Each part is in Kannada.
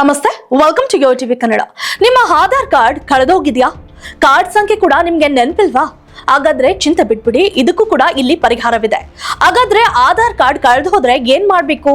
ನಮಸ್ತೆ welcome to Yo TV Kannada ನಿಮ್ಮ ಆಧಾರ್ ಕಾರ್ಡ್ ಕಳೆದೋಗಿದ್ಯಾ? ಕಾರ್ಡ್ ಸಂಖ್ಯೆ ಕೂಡ ನಿಮ್ಗೆ ನೆನಪಿಲ್ವಾ? ಹಾಗಾದ್ರೆ ಚಿಂತೆ ಬಿಟ್ಬಿಡಿ, ಇದಕ್ಕೂ ಕೂಡ ಇಲ್ಲಿ ಪರಿಹಾರವಿದೆ. ಹಾಗಾದ್ರೆ ಆಧಾರ್ ಕಾರ್ಡ್ ಕಳೆದು ಹೋದ್ರೆ ಏನ್ ಮಾಡಬೇಕು?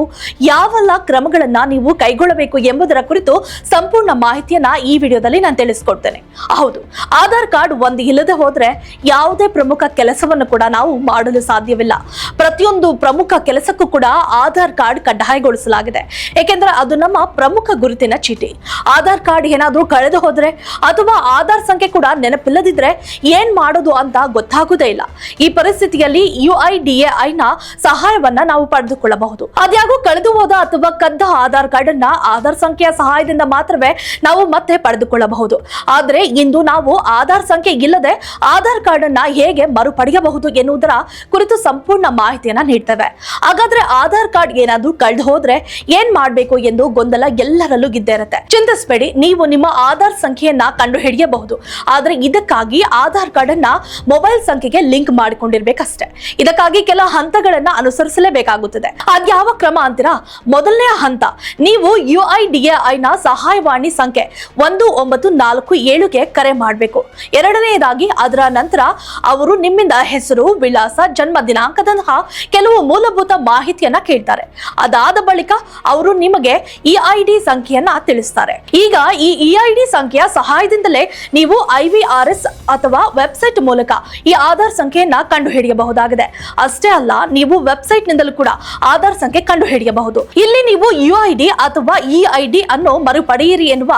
ಯಾವೆಲ್ಲ ಕ್ರಮಗಳನ್ನ ನೀವು ಕೈಗೊಳ್ಳಬೇಕು ಎಂಬುದರ ಕುರಿತು ಸಂಪೂರ್ಣ ಮಾಹಿತಿಯನ್ನ ಈ ವಿಡಿಯೋದಲ್ಲಿ ನಾನು ತಿಳಿಸ್ಕೊಡ್ತೇನೆ. ಹೌದು, ಆಧಾರ್ ಕಾರ್ಡ್ ಒಂದು ಇಲ್ಲದೆ ಹೋದ್ರೆ ಯಾವುದೇ ಪ್ರಮುಖ ಕೆಲಸವನ್ನು ಕೂಡ ನಾವು ಮಾಡಲು ಸಾಧ್ಯವಿಲ್ಲ. ಪ್ರತಿಯೊಂದು ಪ್ರಮುಖ ಕೆಲಸಕ್ಕೂ ಕೂಡ ಆಧಾರ್ ಕಾರ್ಡ್ ಕಡ್ಡಾಯಗೊಳಿಸಲಾಗಿದೆ. ಏಕೆಂದ್ರೆ ಅದು ನಮ್ಮ ಪ್ರಮುಖ ಗುರುತಿನ ಚೀಟಿ. ಆಧಾರ್ ಕಾರ್ಡ್ ಏನಾದ್ರೂ ಕಳೆದು ಹೋದ್ರೆ ಅಥವಾ ಆಧಾರ್ ಸಂಖ್ಯೆ ಕೂಡ ನೆನಪಿಲ್ಲದಿದ್ರೆ ಏನ್ ಮಾಡೋದು ಅಂತ ಗೊತ್ತಾಗುದೇ ಇಲ್ಲ. ಈ ಪರಿಸ್ಥಿತಿಯಲ್ಲಿ ಯು ಐ ಡಿ ಎ ನ ಸಹಾಯವನ್ನ ನಾವು ಪಡೆದುಕೊಳ್ಳಬಹುದು. ಅದ್ಯಾಗೂ ಕಳೆದು ಹೋದ ಅಥವಾ ಕದ್ದ ಆಧಾರ್ ಕಾರ್ಡ್ ಅನ್ನ ಆಧಾರ್ ಸಂಖ್ಯೆಯ ಸಹಾಯದಿಂದ ಮಾತ್ರವೇ ನಾವು ಮತ್ತೆ ಪಡೆದುಕೊಳ್ಳಬಹುದು. ಆದ್ರೆ ಇಂದು ನಾವು ಆಧಾರ್ ಸಂಖ್ಯೆ ಇಲ್ಲದೆ ಆಧಾರ್ ಕಾರ್ಡ್ ಅನ್ನ ಹೇಗೆ ಮರುಪಡೆಯಬಹುದು ಎನ್ನುವುದರ ಕುರಿತು ಸಂಪೂರ್ಣ ಮಾಹಿತಿಯನ್ನ ನೀಡ್ತೇವೆ. ಹಾಗಾದ್ರೆ ಆಧಾರ್ ಕಾರ್ಡ್ ಏನಾದ್ರೂ ಕಳೆದು ಹೋದ್ರೆ ಏನ್ ಮಾಡಬೇಕು ಎಂದು ಗೊಂದಲ ಎಲ್ಲರಲ್ಲೂ ಇದ್ದೇ ಇರುತ್ತೆ. ಚಿಂತಿಸಬೇಡಿ, ನೀವು ನಿಮ್ಮ ಆಧಾರ್ ಸಂಖ್ಯೆಯನ್ನ ಕಂಡು ಹಿಡಿಯಬಹುದು ಆದ್ರೆ ಇದಕ್ಕಾಗಿ ಆಧಾರ್ ಕಾರ್ಡ್ ಅನ್ನ ಮೊಬೈಲ್ ಸಂಖ್ಯೆಗೆ ಲಿಂಕ್ ಮಾಡಿಕೊಂಡಿರ್ಬೇಕಷ್ಟೇ. ಇದಕ್ಕಾಗಿ ಕೆಲ ಹಂತಗಳನ್ನ ಅನುಸರಿಸಲೇಬೇಕಾಗುತ್ತದೆ. ಅದ್ಯಾವ ಕ್ರಮ ಅಂತೀರಾ? ಮೊದಲನೇ ಹಂತ, ನೀವು ಯು ಐ ಡಿ ಎ ನ ಸಹಾಯವಾಣಿ ಸಂಖ್ಯೆ ಒಂದು, ಒಂಬತ್ತು, ನಾಲ್ಕು, ಏಳುಗೆ ಕರೆ ಮಾಡಬೇಕು. ಎರಡನೆಯದಾಗಿ ಅದರ ನಂತರ ಅವರು ನಿಮ್ಮಿಂದ ಹೆಸರು, ವಿಳಾಸ, ಜನ್ಮ ದಿನಾಂಕದಂತಹ ಕೆಲವು ಮೂಲಭೂತ ಮಾಹಿತಿಯನ್ನ ಕೇಳ್ತಾರೆ. ಅದಾದ ಬಳಿಕ ಅವರು ನಿಮಗೆ ಇ ಐ ಡಿ ಸಂಖ್ಯೆಯನ್ನ ತಿಳಿಸ್ತಾರೆ. ಈಗ ಈ ಇ ಐ ಡಿ ಸಂಖ್ಯೆಯ ಸಹಾಯದಿಂದಲೇ ನೀವು ಐ ವಿ ಆರ್ ಎಸ್ ಅಥವಾ ವೆಬ್ಸೈಟ್ ಮೂಲಕ ಈ ಆಧಾರ್ ಸಂಖ್ಯೆಯನ್ನ ಕಂಡು ಹಿಡಿಯಬಹುದಾಗಿದೆ ಅಷ್ಟೇ ಅಲ್ಲ, ನೀವು ವೆಬ್ಸೈಟ್ ನಿಂದಲೂ ಕೂಡ ಆಧಾರ್ ಸಂಖ್ಯೆ ಕಂಡು ಹಿಡಿಯಬಹುದು ಇಲ್ಲಿ ನೀವು ಯು ಐ ಅಥವಾ ಇ ಐ ಡಿ ಅನ್ನು ಮರುಪಡೆಯಿರಿ ಎನ್ನುವ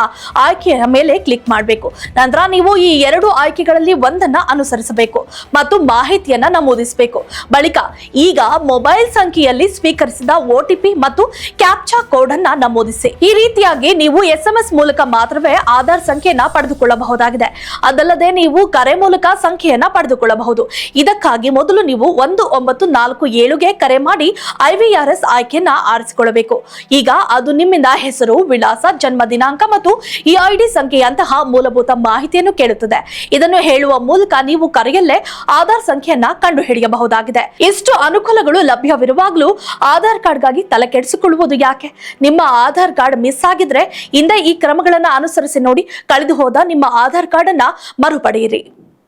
ಆಯ್ಕೆಯ ಮೇಲೆ ಕ್ಲಿಕ್ ಮಾಡಬೇಕು. ನಂತರ ನೀವು ಈ ಎರಡು ಆಯ್ಕೆಗಳಲ್ಲಿ ಒಂದನ್ನ ಅನುಸರಿಸಬೇಕು ಮತ್ತು ಮಾಹಿತಿಯನ್ನ ನಮೂದಿಸಬೇಕು. ಬಳಿಕ ಈಗ ಮೊಬೈಲ್ ಸಂಖ್ಯೆಯಲ್ಲಿ ಸ್ವೀಕರಿಸಿದ ಓಟಿಪಿ ಮತ್ತು ಕ್ಯಾಪ್ಚಾ ಕೋಡ್ ಅನ್ನ ನಮೂದಿಸಿ. ಈ ರೀತಿಯಾಗಿ ನೀವು ಎಸ್ ಎಂ ಎಸ್ ಮೂಲಕ ಮಾತ್ರವೇ ಆಧಾರ್ ಸಂಖ್ಯೆಯನ್ನ ಪಡೆದುಕೊಳ್ಳಬಹುದಾಗಿದೆ. ಅದಲ್ಲದೆ ನೀವು ಕರೆ ಮೂಲಕ ಸಂಖ್ಯೆಯನ್ನ ಪಡೆದುಕೊಳ್ಳಬಹುದು. ಇದಕ್ಕಾಗಿ ಮೊದಲು ನೀವು ಒಂದು, ಒಂಬತ್ತು, ನಾಲ್ಕು, ಏಳುಗೆ ಕರೆ ಮಾಡಿ ಐವಿಆರ್ಎಸ್ ಆಯ್ಕೆಯನ್ನ ಆರಿಸಿಕೊಳ್ಳಬೇಕು. ಈಗ ಅದು ನಿಮ್ಮಿಂದ ಹೆಸರು, ವಿಳಾಸ, ಜನ್ಮ ದಿನಾಂಕ ಮತ್ತು ಈ ಐಡಿ ಸಂಖ್ಯೆಯಂತಹ ಮೂಲಭೂತ ಮಾಹಿತಿಯನ್ನು ಕೇಳುತ್ತದೆ. ಇದನ್ನು ಹೇಳುವ ಮೂಲಕ ನೀವು ಕರೆಯಲ್ಲೇ ಆಧಾರ್ ಸಂಖ್ಯೆಯನ್ನ ಕಂಡುಹಿಡಿಯಬಹುದಾಗಿದೆ. ಇಷ್ಟು ಅನುಕೂಲಗಳು ಲಭ್ಯವಿರುವಾಗಲೂ ಆಧಾರ್ ಕಾರ್ಡ್ಗಾಗಿ ತಲೆ ಕೆಡಿಸಿಕೊಳ್ಳುವುದು ಯಾಕೆ? ನಿಮ್ಮ ಆಧಾರ್ ಕಾರ್ಡ್ ಮಿಸ್ ಆಗಿದ್ರೆ ಹಿಂದೆ ಈ ಕ್ರಮಗಳನ್ನು ಅನುಸರಿಸಿ ನೋಡಿ ಕಳೆದು ಹೋದ ನಿಮ್ಮ ಆಧಾರ್ ಕಾರ್ಡ್ ಅನ್ನ ಮರುಪಡೆಯಿರಿ.